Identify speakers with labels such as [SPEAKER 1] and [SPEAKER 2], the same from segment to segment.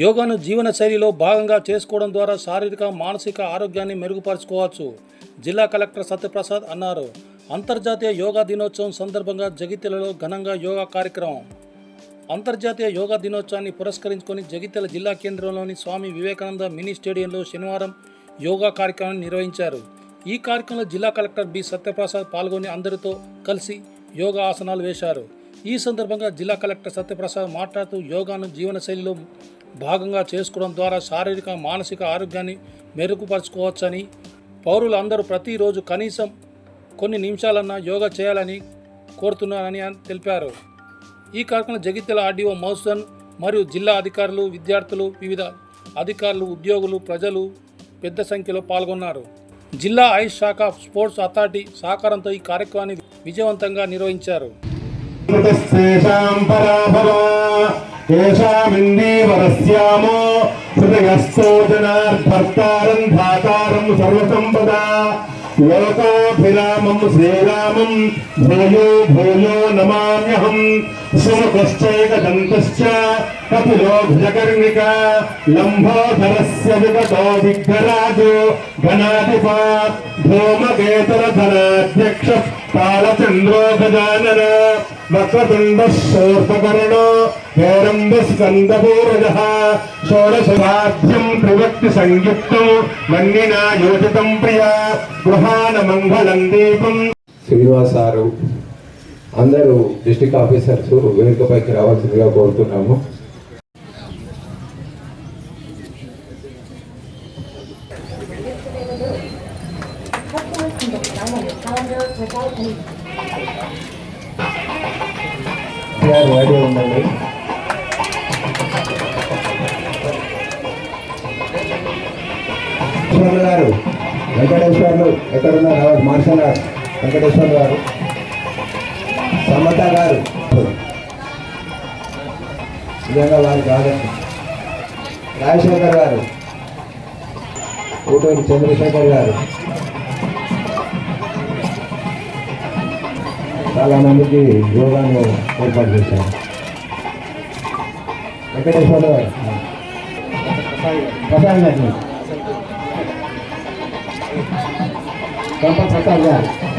[SPEAKER 1] యోగాను జీవన శైలిలో భాగంగా చేసుకోవడం ద్వారా శారీరక మానసిక ఆరోగ్యాన్ని మెరుగుపరచుకోవచ్చు జిల్లా కలెక్టర్ సత్యప్రసాద్ అన్నారు. అంతర్జాతీయ యోగా దినోత్సవం సందర్భంగా జగిత్యాలలో ఘనంగా యోగా కార్యక్రమం. అంతర్జాతీయ యోగా దినోత్సవాన్ని పురస్కరించుకొని జగిత్యాల జిల్లా కేంద్రంలోని స్వామి వివేకానంద మినీ స్టేడియంలో శనివారం యోగా కార్యక్రమాన్ని నిర్వహించారు. ఈ కార్యక్రమంలో జిల్లా కలెక్టర్ బి సత్యప్రసాద్ పాల్గొని అందరితో కలిసి యోగా ఆసనాలు వేశారు. ఈ సందర్భంగా జిల్లా కలెక్టర్ సత్యప్రసాద్ మాట్లాడుతూ యోగాను జీవనశైలిలో భాగంగా చేసుకోవడం ద్వారా శారీరక మానసిక ఆరోగ్యాన్ని మెరుగుపరచుకోవచ్చని పౌరులందరూ ప్రతిరోజు కనీసం కొన్ని నిమిషాలన్నా యోగా చేయాలని కోరుతున్నానని ఆయన తెలిపారు. ఈ కార్యక్రమం జగిత్యాల ఆర్డీఓ మౌసన్ మరియు జిల్లా అధికారులు విద్యార్థులు వివిధ అధికారులు ఉద్యోగులు ప్రజలు పెద్ద సంఖ్యలో పాల్గొన్నారు. జిల్లా ఆయుష్ శాఖ స్పోర్ట్స్ అథారిటీ సహకారంతో ఈ కార్యక్రమాన్ని విజయవంతంగా నిర్వహించారు.
[SPEAKER 2] कृतस्तेषां पराभवा येषामिन्दीवरस्यामो हृदयस्तोजनार्भर्तारं धातारं सर्वसम्पदा लोकाभिरामं श्रीरामं भूयो भूयो नमाम्यहं सुमुखश्चैकदन्तश्च कपिलो भुजकर्णिका लम्बोधरस्य विगतो दिग्गराजो घनाधिपात् धूमकेतरधनाध्यक्षः कालचन्द्रो गजानन वक्रतुण्डः हेरम्बस्कन्दपूरजः षोडशभाभ्यं त्रिवक्तिसंयुक्तं मन्निना योजितं प्रिया गृहाणमङ्गलं दीपम्
[SPEAKER 3] శ్రీనివాస్ సారు అందరూ డిస్టిక్ ఆఫీసర్స్ వేదికపైకి రావాల్సిందిగా కోరుతున్నాము. ఉండండి. గారు వెంకటేశ్వర్లు ఎక్కడున్నారు? మార్షల్ ఆర్ట్స్ వెంకటేశ్వర్ గారు. సమత గారు. నిజంగా వారు కాదండి. రాజశేఖర్ గారు. ఊటూరి చంద్రశేఖర్ గారు. చాలా మందికి యోగాను ఏర్పాటు చేశారు. వెంకటేశ్వర్లు గారు. ప్రసాద్ గారు. గంప ప్రసాద్ గారు.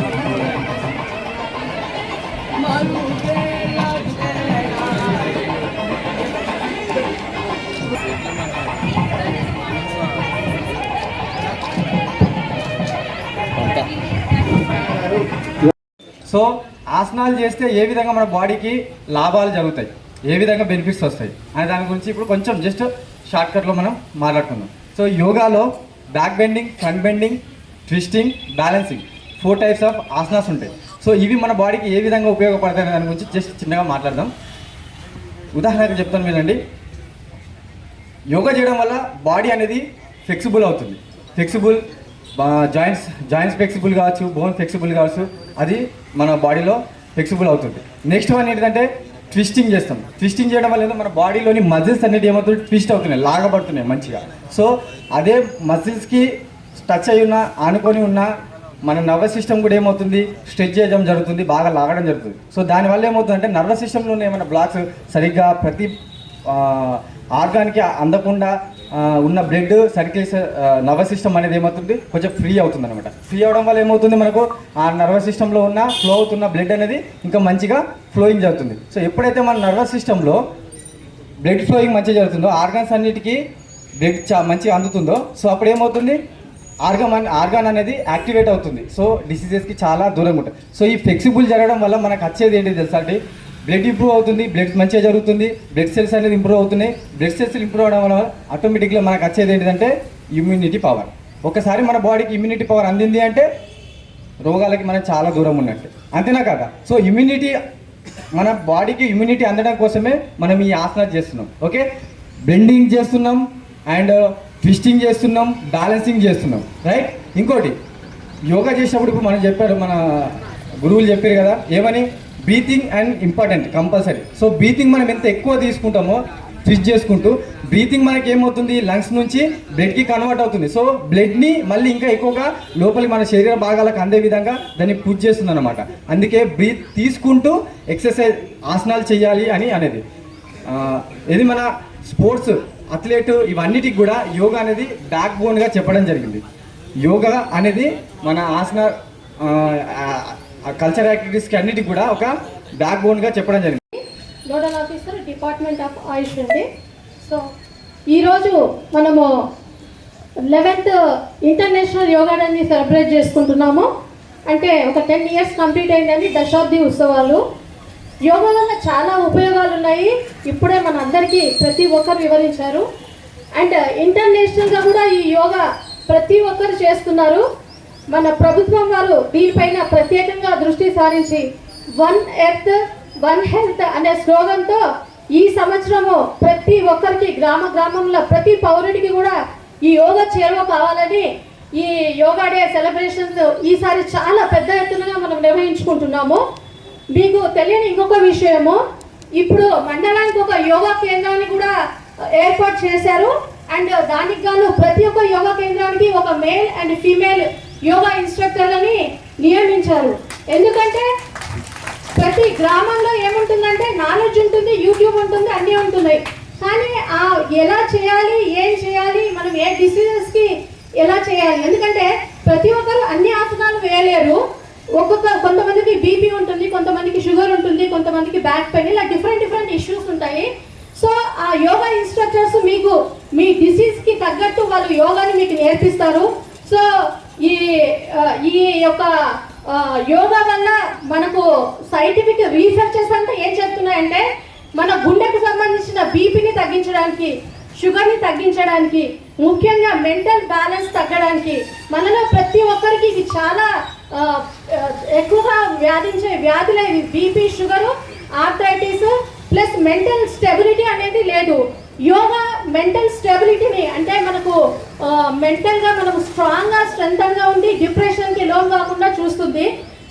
[SPEAKER 4] సో ఆసనాలు చేస్తే ఏ విధంగా మన బాడీకి లాభాలు జరుగుతాయి? ఏ విధంగా బెనిఫిట్స్ వస్తాయి? అనే దాని గురించి ఇప్పుడు కొంచెం జస్ట్ షార్ట్కట్లో మనం మాట్లాడుకుందాం. సో యోగాలో back bending front bending twisting balancing four types of asanas ఉంటాయి. సో ఇవి మన బాడీకి ఏ విధంగా ఉపయోగపడతాయి దాని గురించి జస్ట్ చిన్నగా మాట్లాడదాం. ఉదాహరణకు చెప్తాను వినండి. యోగా చేయడం వల్ల బాడీ అనేది ఫ్లెక్సిబుల్ అవుతుంది. ఫ్లెక్సిబుల్ జాయింట్స్ జాయింట్స్ ఫ్లెక్సిబుల్ కావచ్చు బోన్ ఫ్లెక్సిబుల్ కావచ్చు. అది మన బాడీలో ఫ్లెక్సిబుల్ అవుతుంది. నెక్స్ట్ వన్ ఏంటంటే ట్విస్టింగ్ చేస్తాం. ట్విస్టింగ్ చేయడం వల్ల మన బాడీలోని మజిల్స్ అనేవి ఏమవుతుంది ట్విస్ట్ అవుతున్నాయి లాగబడుతున్నాయి మంచిగా. సో అదే మజిల్స్కి టచ్ అయి ఉన్న ఆనుకొని ఉన్న మన నర్వస్ సిస్టమ్ కూడా ఏమవుతుంది? స్ట్రెచ్ చేయడం జరుగుతుంది బాగా లాగడం జరుగుతుంది. సో దానివల్ల ఏమవుతుందంటే నర్వస్ సిస్టంలో ఉన్న ఏమైనా బ్లాక్స్ సరిగ్గా ప్రతి ఆర్గాన్కి అందకుండా ఉన్న బ్లడ్ సర్క్యులేషన్ నర్వస్ సిస్టమ్ అనేది ఏమవుతుంది? కొంచెం ఫ్రీ అవుతుంది అనమాట ఫ్రీ అవడం వల్ల ఏమవుతుంది మనకు? ఆ నర్వస్ సిస్టంలో ఉన్న ఫ్లో అవుతున్న బ్లడ్ అనేది ఇంకా మంచిగా ఫ్లోయింగ్ జరుగుతుంది. సో ఎప్పుడైతే మన నర్వస్ సిస్టంలో బ్లడ్ ఫ్లోయింగ్ మంచిగా జరుగుతుందో ఆర్గాన్స్ అన్నిటికీ బ్లడ్ చా మంచిగా అందుతుందో సో అప్పుడు ఏమవుతుంది? ఆర్గాన్ ఆర్గాన్ అనేది యాక్టివేట్ అవుతుంది. సో డిసీజెస్కి చాలా దూరంగా ఉంటుంది. సో ఈ ఫ్లెక్సిబుల్ జరగడం వల్ల మనకు వచ్చేది ఏంటి తెలుసా అంటే బ్లడ్ ఇంప్రూవ్ అవుతుంది బ్లడ్ మంచిగా జరుగుతుంది బ్లడ్ సెల్స్ అనేది ఇంప్రూవ్ అవుతున్నాయి. బ్లడ్ సెల్స్ ఇంప్రూవ్ అవడం వల్ల ఆటోమేటిక్గా మనకు వచ్చేది ఏంటంటే ఇమ్యూనిటీ పవర్ ఒకసారి మన బాడీకి ఇమ్యూనిటీ పవర్ అందింది అంటే రోగాలకి మనం చాలా దూరం ఉన్నట్టు. అంతేనా కదా? సో ఇమ్యూనిటీ మన బాడీకి ఇమ్యూనిటీ అందడం కోసమే మనం ఈ ఆసనాలు చేస్తున్నాం. ఓకే బెండింగ్ చేస్తున్నాం అండ్ ట్విస్టింగ్ uh, చేస్తున్నాం బ్యాలెన్సింగ్ చేస్తున్నాం. రైట్ ఇంకోటి యోగా చేసినప్పుడు ఇప్పుడు మనం చెప్పారు మన గురువులు చెప్పారు కదా ఏమని? Breathing and important compulsory so breathing మనం ఎంత ఎక్కువ తీసుకుంటామో ట్విస్ట్ చేసుకుంటూ బ్రీతింగ్ మనకి ఏమవుతుంది? లంగ్స్ నుంచి బ్లడ్కి కన్వర్ట్ అవుతుంది. సో బ్లడ్ని మళ్ళీ ఇంకా ఎక్కువగా లోపలికి మన శరీర భాగాలకు అందే విధంగా దాన్ని పూజ చేస్తుంది అనమాట అందుకే బ్రీత్ తీసుకుంటూ ఎక్సర్సైజ్ ఆసనాలు చేయాలి అని అనేది. ఇది మన స్పోర్ట్స్ అథ్లెట్ ఇవన్నిటికి కూడా యోగా అనేది బ్యాక్ బోన్గా చెప్పడం జరిగింది. యోగా అనేది మన ఆసన ఆ కల్చర్ యాక్టివిటీస్కి అన్నిటికి కూడా ఒక బ్యాక్ బోన్గా చెప్పడం జరిగింది.
[SPEAKER 5] Nodal officer department of Ayush అండి సో ఈరోజు మనము లెవెన్త్ ఇంటర్నేషనల్ యోగా డేని సెలబ్రేట్ చేసుకుంటున్నాము. అంటే ఒక టెన్ ఇయర్స్ కంప్లీట్ అయిందని దశాబ్ది ఉత్సవాలు. యోగా వల్ల చాలా ఉపయోగాలు ఉన్నాయి. ఇప్పుడే మన అందరికీ ప్రతి ఒక్కరు వివరించారు. అండ్ ఇంటర్నేషనల్గా కూడా ఈ యోగా ప్రతి ఒక్కరు చేస్తున్నారు. మన ప్రభుత్వం వారు దీనిపైన ప్రత్యేకంగా దృష్టి సారించి వన్ ఎర్త్ వన్ హెల్త్ అనే స్లోగన్తో ఈ సంవత్సరము ప్రతి ఒక్కరికి గ్రామ గ్రామంలో ప్రతి పౌరుడికి కూడా ఈ యోగా చేరువ కావాలని ఈ యోగా డే సెలబ్రేషన్స్ ఈసారి చాలా పెద్ద ఎత్తునగా మనం నిర్వహించుకుంటున్నాము. మీకు తెలియని ఇంకొక విషయము ఇప్పుడు మండలానికి ఒక యోగా కేంద్రాన్ని కూడా ఏర్పాటు చేశారు. అండ్ దానికి గాను ప్రతి ఒక్క యోగా కేంద్రానికి ఒక మేల్ అండ్ ఫీమేల్ యోగా ఇన్స్ట్రక్టర్లని నియమించారు. ఎందుకంటే ప్రతి గ్రామంలో ఏముంటుందంటే నాలెడ్జ్ ఉంటుంది యూట్యూబ్ ఉంటుంది అన్నీ ఉంటున్నాయి. కానీ ఆ ఎలా చేయాలి ఏం చేయాలి మనం ఏ డిసీజెస్కి ఎలా చేయాలి? ఎందుకంటే ప్రతి ఒక్కరు అన్ని ఆసనాలు వేయలేరు. ఒక్కొక్క కొంతమందికి బీపీ ఉంటుంది కొంతమందికి షుగర్ ఉంటుంది కొంతమందికి బ్యాక్ పెయిన్ ఇలా డిఫరెంట్ డిఫరెంట్ ఇష్యూస్ ఉంటాయి. సో ఆ యోగా ఇన్స్ట్రక్టర్స్ మీకు మీ డిసీజ్కి తగ్గట్టు వాళ్ళు యోగాని మీకు నేర్పిస్తారు. సో ఈ ఈ యొక్క యోగా వల్ల మనకు సైంటిఫిక్ రీసెర్చెస్ అంతా ఏం చెప్తున్నాయంటే మన గుండెకు సంబంధించిన బీపీని తగ్గించడానికి షుగర్ని తగ్గించడానికి ముఖ్యంగా మెంటల్ బ్యాలెన్స్ తగ్గడానికి మనలో ప్రతి ఒక్కరికి ఇది చాలా ఎక్కువగా వ్యాధించే వ్యాధులే ఇవి BP sugar arthritis plus mental stability అనేది లేదు. యోగా మెంటల్ స్టెబిలిటీని అంటే మనకు మెంటల్గా మనం స్ట్రాంగ్గా స్ట్రెంగ్గా ఉండి డిప్రెషన్కి లోన్ కాకుండా చూస్తుంది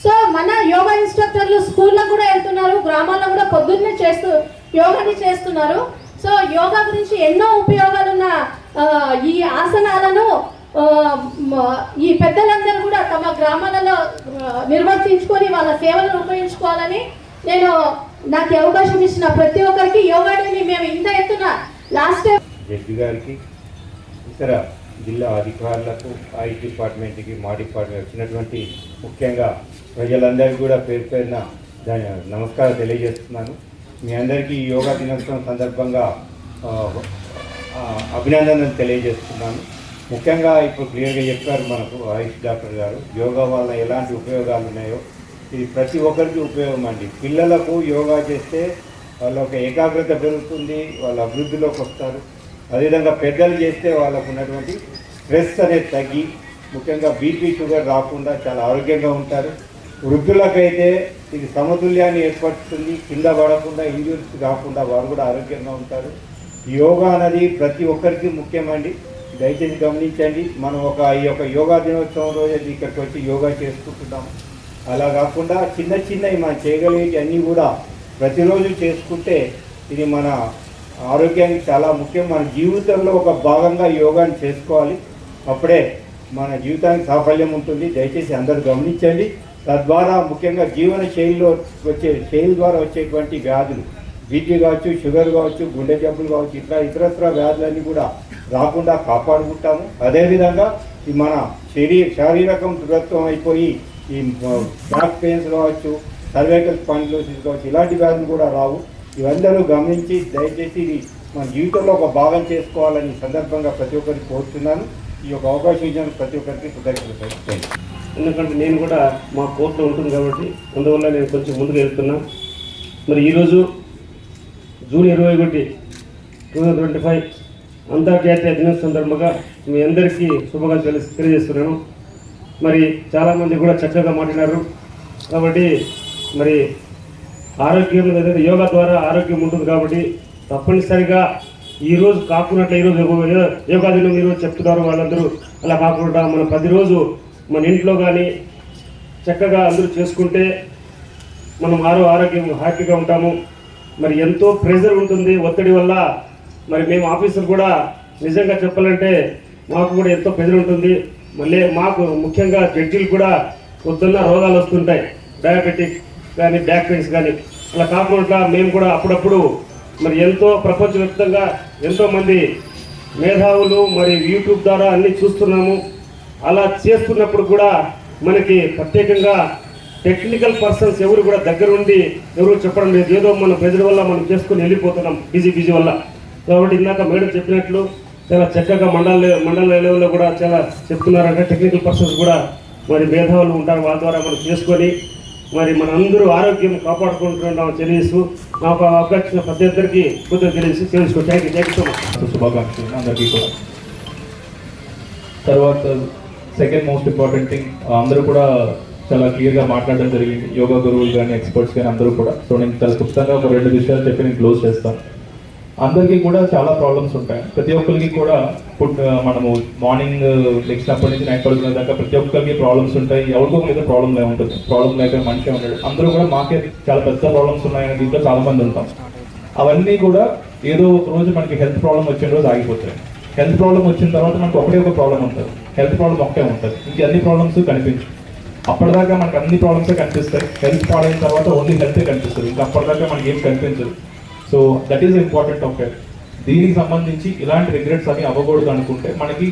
[SPEAKER 5] సో మన యోగా ఇన్స్ట్రక్టర్లు స్కూల్లో కూడా వెళ్తున్నారు గ్రామాల్లో కూడా పొద్దున్నే చేస్తూ యోగాని చేస్తున్నారు. సో యోగా గురించి ఎన్నో ఉపయోగాలున్న ఈ ఆసనాలను ఈ పెద్దలందరూ కూడా తమ గ్రామాలలో నిర్వర్తించుకొని వాళ్ళ సేవలను ఉపయోగించుకోవాలని నేను నాకు అవకాశం ఇచ్చిన ప్రతి ఒక్కరికి యోగా డేని మేము ఇంత ఎత్తున లాస్ట్
[SPEAKER 6] జడ్జి గారికి ఇతర జిల్లా అధికారులకు ఐటీ డిపార్ట్మెంట్కి మా డిపార్ట్మెంట్ వచ్చినటువంటి ముఖ్యంగా ప్రజలందరికీ కూడా పేరు పేరున దాని నమస్కారం తెలియజేస్తున్నాను. మీ అందరికీ ఈ యోగా దినోత్సవం సందర్భంగా అభినందనలు తెలియజేస్తున్నాను. ముఖ్యంగా ఇప్పుడు క్లియర్గా చెప్పారు మనకు ఆయుష్ డాక్టర్ గారు యోగా వల్ల ఎలాంటి ఉపయోగాలు ఉన్నాయో. ఇది ప్రతి ఒక్కరికి ఉపయోగం అండి. పిల్లలకు యోగా చేస్తే వాళ్ళ ఒక ఏకాగ్రత పెరుగుతుంది వాళ్ళ అభివృద్ధిలోకి వస్తారు. అదేవిధంగా పెద్దలు చేస్తే వాళ్ళకు ఉన్నటువంటి స్ట్రెస్ అనేది తగ్గి ముఖ్యంగా బీపీ షుగర్ రాకుండా చాలా ఆరోగ్యంగా ఉంటారు. వృద్ధులకైతే ఇది సమతుల్యాన్ని ఏర్పరుస్తుంది కింద పడకుండా ఇంజురీస్ కాకుండా వారు కూడా ఆరోగ్యంగా ఉంటారు. యోగా అనేది ప్రతి ఒక్కరికి ముఖ్యమండి. దయచేసి గమనించండి. మనం ఒక ఈ యొక్క యోగా దినోత్సవం రోజు ఇక్కడికి వచ్చి యోగా చేసుకుంటున్నాము అలా కాకుండా చిన్న చిన్నవి మనం చేయగలిగేవి అన్నీ కూడా ప్రతిరోజు చేసుకుంటే ఇది మన ఆరోగ్యానికి చాలా ముఖ్యం. మన జీవితంలో ఒక భాగంగా యోగాని చేసుకోవాలి. అప్పుడే మన జీవితానికి సాఫల్యం ఉంటుంది. దయచేసి అందరూ గమనించండి. తద్వారా ముఖ్యంగా జీవన శైలిలో వచ్చే శైలి ద్వారా వచ్చేటువంటి వ్యాధులు బీపీ కావచ్చు షుగర్ కావచ్చు గుండె జబ్బులు కావచ్చు ఇతర ఇతరత్ర వ్యాధులన్నీ కూడా రాకుండా కాపాడుకుంటాము. అదేవిధంగా ఈ మన శరీర శారీరకం దృఢత్వం అయిపోయి ఈ బ్యాక్ పెయిన్స్ కావచ్చు సర్వైకల్ స్పాండిలోసిస్ కావచ్చు ఇలాంటి వ్యాధులు కూడా రావు. ఇవందరూ గమనించి దయచేసి ఇది మన జీవితంలో ఒక భాగం చేసుకోవాలని సందర్భంగా ప్రతి ఒక్కరికి కోరుతున్నాను ఈ యొక్క అవకాశం ఇచ్చిన ప్రతి ఒక్కరికి కృతజ్ఞతలు.
[SPEAKER 7] ఎందుకంటే నేను కూడా మా కోర్టులో ఉంటుంది కాబట్టి అందువల్ల నేను కొంచెం ముందుకు వెళ్తున్నా. మరి ఈరోజు జూన్ ఇరవై ఒకటి టూ థౌజండ్ ట్వంటీ ఫైవ్ అంతర్జాతీయ దినోత్సవం సందర్భంగా మీ అందరికీ శుభాకాంక్షలు తెలి- తెలియజేస్తున్నాను. మరి చాలామంది కూడా చక్కగా మాట్లాడారు. కాబట్టి మరి ఆరోగ్యం ఏదైతే యోగా ద్వారా ఆరోగ్యం ఉంటుంది కాబట్టి తప్పనిసరిగా ఈ రోజు కాకున్నట్లు ఈరోజు యోగా- దినం ఈరోజు చెప్తున్నారు వాళ్ళందరూ. అలా కాకుండా మన ప్రతిరోజు మన ఇంట్లో కానీ చక్కగా అందరూ చేసుకుంటే మనం ఆరో ఆరోగ్యం హ్యాపీగా ఉంటాము. మరి ఎంతో ప్రెజర్ ఉంటుంది ఒత్తిడి వల్ల. మరి మేము ఆఫీసులు కూడా నిజంగా చెప్పాలంటే మాకు కూడా ఎంతో ప్రెజర్ ఉంటుంది. మళ్ళీ మాకు ముఖ్యంగా జడ్జీలు కూడా పొద్దున్న రోగాలు వస్తుంటాయి. డయాబెటిక్ కానీ బ్యాక్ పెయిన్స్ కానీ అలా కాకుండా మేము కూడా అప్పుడప్పుడు మరి ఎంతో ప్రపంచవ్యాప్తంగా ఎంతోమంది మేధావులు మరి యూట్యూబ్ ద్వారా అన్ని చూస్తున్నాము. అలా చేస్తున్నప్పుడు కూడా మనకి ప్రత్యేకంగా టెక్నికల్ పర్సన్స్ ఎవరు కూడా దగ్గరుండి ఎవరు చెప్పడం లేదు. ఏదో మన ప్రజల వల్ల మనం చేసుకుని వెళ్ళిపోతున్నాం బిజీ బిజీ వల్ల. కాబట్టి ఇందాక మేడం చెప్పినట్లు చాలా చక్కగా మండల మండల లెవెల్లో కూడా చాలా చెప్తున్నారంటే టెక్నికల్ పర్సన్స్ కూడా మరి మేధావులు ఉంటారు. వాళ్ళ ద్వారా మనం చేసుకొని మరి మన అందరూ ఆరోగ్యం కాపాడుకుంటున్నాం తెలియసు నాకు ఆ అవకాశం ప్రతి ఒక్కరికి కొద్దిగా తెలిసి తెలుసుకో thank you thank you so much.
[SPEAKER 8] శుభాకాంక్షలు అందరికీ కూడా. తర్వాత సెకండ్ మోస్ట్ ఇంపార్టెంట్ థింగ్ అందరూ కూడా చాలా క్లియర్గా మాట్లాడడం జరిగింది. యోగా గురువులు కానీ ఎక్స్పర్ట్స్ కానీ అందరూ కూడా. సో నేను చాలా క్లుప్తంగా ఒక రెండు విషయాలు చెప్పి నేను క్లోజ్ చేస్తాను. అందరికీ కూడా చాలా ప్రాబ్లమ్స్ ఉంటాయి. ప్రతి ఒక్కరికి కూడా ఫుడ్ మనము మార్నింగ్ లేచినప్పటి నుంచి నైట్ పడుకునే దాకా ప్రతి ఒక్కరికి ప్రాబ్లమ్స్ ఉంటాయి. ఎవరికో ఏదో ప్రాబ్లం లే ఉంటుంది. ప్రాబ్లం లేక మనిషి ఉండడు. అందరూ కూడా మాకే చాలా పెద్ద ప్రాబ్లమ్స్ ఉన్నాయని దీంట్లో చాలా మంది ఉంటాం. అవన్నీ కూడా ఏదో ఒక రోజు మనకి హెల్త్ ప్రాబ్లం వచ్చిన రోజు ఆగిపోతాయి. హెల్త్ ప్రాబ్లం వచ్చిన తర్వాత మనకు ఒకటే ఒక ప్రాబ్లం ఉంటుంది. హెల్త్ ప్రాబ్లం ఒకటే ఉంటుంది. ఇంకా అన్ని ప్రాబ్లమ్స్ కనిపించు అప్పటిదాకా మనకు అన్ని ప్రాబ్లమ్స్ కనిపిస్తాయి. హెల్త్ పాడైన తర్వాత ఓన్లీ హెల్తే కనిపిస్తుంది. ఇంకా అప్పటిదాకా మనకి ఏం కనిపించదు. So that is important of దీనికి సంబంధించి ఇలాంటి రిగ్రెట్స్ అవి అవ్వకూడదు అనుకుంటే మనకి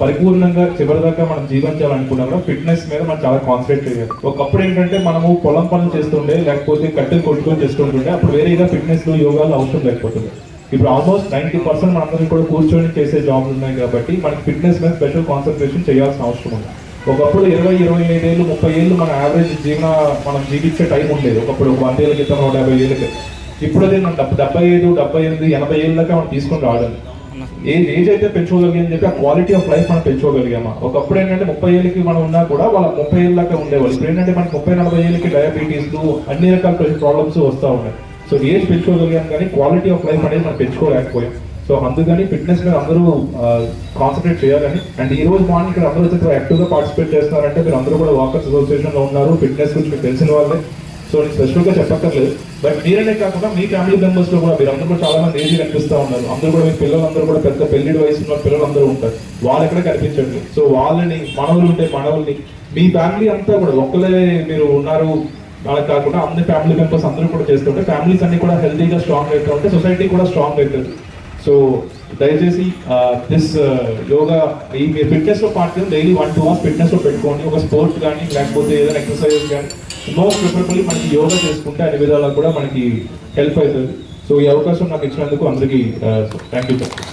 [SPEAKER 8] పరిపూర్ణంగా చివరిదాకా మనం జీవించాలనుకున్నా కూడా ఫిట్నెస్ మీద మనం చాలా కాన్సన్ట్రేట్ చేయాలి. ఒకప్పుడు ఏంటంటే మనము పొలం పనులు చేస్తుండే లేకపోతే కట్టెలు కొట్టుకొని చేస్తుంటుండే అప్పుడు వేరేగా ఫిట్నెస్ యోగాలు అవసరం లేకపోతుంది ఇప్పుడు ఆల్మోస్ట్ నైంటీ పర్సెంట్ మనందరం కూడా కూర్చొని చేసే జాబ్లు ఉన్నాయి కాబట్టి మనకి ఫిట్నెస్ మీద స్పెషల్ కాన్సన్ట్రేషన్ చేయాల్సిన అవసరం ఉంది. ఒకప్పుడు ఇరవై ఇరవై ఐదేళ్ళు ముప్పై ఏళ్ళు మన యావరేజ్ జీవన మనం జీవించే టైం ఉండేది. ఒకప్పుడు ఒక వంద ఏళ్ళ క్రితం నూట యాభై ఏళ్ళ క్రితం ఇప్పుడు అదే మనం డెబ్బై ఐదు డెబ్బై ఎనిమిది ఎనభై ఏళ్ళ దాకా మనం తీసుకొని రావాలి ఏజ్ ఏజ్ అయితే పెంచుకోగలిగాం చెప్పి ఆ క్వాలిటీ ఆఫ్ లైఫ్ మనం పెంచుకోగలిగామా? ఒకప్పుడు ఏంటంటే ముప్పై ఏళ్ళకి మనం ఉన్నా కూడా వాళ్ళ ముప్పై ఏళ్ళ దాకా ఉండేవాళ్ళు. ఇప్పుడు ఏంటంటే మనకి ముప్పై నలభై ఏళ్ళకి డయాబెటీస్ అన్ని రకాల ప్రాబ్లమ్స్ వస్తూ ఉన్నాయి. సో ఏజ్ పెంచుకోగలిగాం కానీ క్వాలిటీ ఆఫ్ లైఫ్ అనేది మనం పెంచుకోలేకపోయాం. సో అందుకని ఫిట్నెస్ మీద అందరూ కాన్సన్ట్రేట్ చేయాలని. అండ్ ఈ రోజు మార్నింగ్ ఇక్కడ అందరూ వచ్చి యాక్టివ్గా పార్టిసిపేట్ చేస్తున్నారంటే మీరు అందరూ కూడా వాకర్స్ అసోసియేషన్లో ఉన్నారు. ఫిట్నెస్ గురించి మీకు తెలిసిన వాళ్ళే. సో నేను స్పెషల్గా చెప్పక్కర్లేదు. బట్ మీరనే కాకుండా మీ ఫ్యామిలీ మెంబర్స్లో కూడా మీరు అందరూ కూడా చాలా మంది ఏజీ కనిపిస్తూ ఉన్నారు. అందరూ కూడా మీ పిల్లలందరూ కూడా పెద్ద పెళ్ళి వయసు ఉన్న పిల్లలందరూ ఉంటారు. వాళ్ళు ఎక్కడ కనిపించండి? సో వాళ్ళని మనవులు ఉంటే మనవుల్ని మీ ఫ్యామిలీ అంతా కూడా ఒక్కలే మీరు ఉన్నారు వాళ్ళకి కాకుండా అందరి ఫ్యామిలీ మెంబర్స్ అందరూ కూడా చేస్తుంటే ఫ్యామిలీస్ అన్ని కూడా హెల్తీగా స్ట్రాంగ్ అవుతూ ఉంటే సొసైటీ కూడా స్ట్రాంగ్ అవుతుంది. సో దయచేసి దిస్ యోగా ఈ మీరు ఫిట్నెస్లో పాటు part daily one two hours ఫిట్నెస్లో పెట్టుకోండి. ఒక స్పోర్ట్స్ కానీ లేకపోతే ఏదైనా ఎక్సర్సైజ్ కానీ మోస్ట్ ప్రిఫరబుల్లీ మనకి యోగా చేసుకుంటే అన్ని విధాలా కూడా మనకి హెల్ప్ అవుతుంది. సో ఈ అవకాశం నాకు ఇచ్చినందుకు అందరికీ థ్యాంక్ యూ సార్